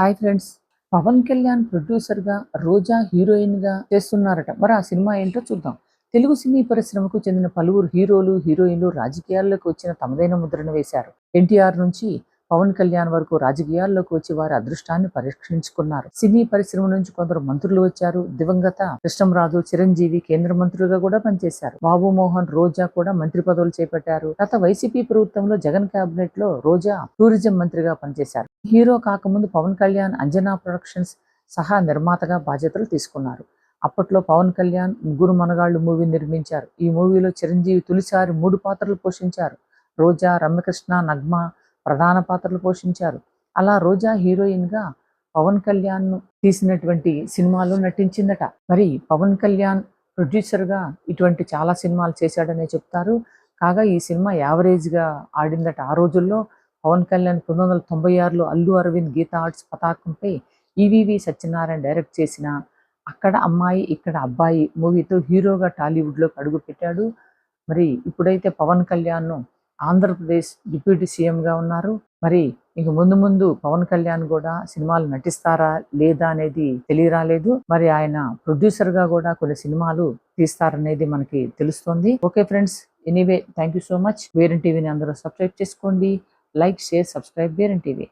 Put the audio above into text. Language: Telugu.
Hi friends. పవన్ కళ్యాణ్ ప్రొడ్యూసర్గా రోజా హీరోయిన్గా చేస్తున్నారట. మరి ఆ సినిమా ఏంటో చూద్దాం. తెలుగు సినీ పరిశ్రమకు చెందిన పలువురు హీరోలు హీరోయిన్లు రాజకీయాల్లోకి వచ్చిన తమదైన ముద్రను వేశారు. ఎన్టీఆర్ నుంచి పవన్ కళ్యాణ్ వరకు రాజకీయాల్లోకి వచ్చి వారి అదృష్టాన్ని పరీక్షించుకున్నారు. సినీ పరిశ్రమ నుంచి కొందరు మంత్రులు వచ్చారు. దివంగత కృష్ణంరాజు చిరంజీవి కేంద్ర మంత్రులుగా కూడా పనిచేశారు. బాబు మోహన్ రోజా కూడా మంత్రి పదవులు చేపట్టారు. గత వైసీపీ ప్రభుత్వంలో జగన్ కేబినెట్లో రోజా టూరిజం మంత్రిగా పనిచేశారు. హీరో కాకముందు పవన్ కళ్యాణ్ అంజనా ప్రొడక్షన్స్ సహా నిర్మాతగా బాధ్యతలు తీసుకున్నారు. అప్పట్లో పవన్ కళ్యాణ్ ముగ్గురు మనగాళ్ళు మూవీ నిర్మించారు. ఈ మూవీలో చిరంజీవి తొలిసారి మూడు పాత్రలు పోషించారు. రోజా రమ్యకృష్ణ నగ్మ ప్రధాన పాత్రలు పోషించారు. అలా రోజా హీరోయిన్గా పవన్ కళ్యాణ్ తీసినటువంటి సినిమాలో నటించిందట. మరి పవన్ కళ్యాణ్ ప్రొడ్యూసర్గా ఇటువంటి చాలా సినిమాలు చేశాడనే చెప్తారు. కాగా ఈ సినిమా యావరేజ్గా ఆడిందట. ఆ రోజుల్లో పవన్ కళ్యాణ్ పంతొమ్మిది వందల తొంభై ఆరులో అల్లు అరవింద్ గీతా ఆర్ట్స్ పతాకంపై ఈవీవి సత్యనారాయణ డైరెక్ట్ చేసిన అక్కడ అమ్మాయి ఇక్కడ అబ్బాయి మూవీతో హీరోగా టాలీవుడ్లోకి అడుగు పెట్టాడు మరి ఇప్పుడైతే పవన్ కళ్యాణ్ను ఆంధ్రప్రదేశ్ డిప్యూటీ సీఎంగా ఉన్నారు. మరి ఇంక ముందు ముందు పవన్ కళ్యాణ్ కూడా సినిమాలు నటిస్తారా లేదా అనేది తెలియరాలేదు. మరి ఆయన ప్రొడ్యూసర్గా కూడా కొన్ని సినిమాలు తీస్తారనేది మనకి తెలుస్తుంది. Okay friends anyway thank you so much. వేరన్ టీవీని అందరూ సబ్స్క్రైబ్ చేసుకోండి. లైక్ షేర్ సబ్స్క్రైబ్ వేరన్ టీవీ.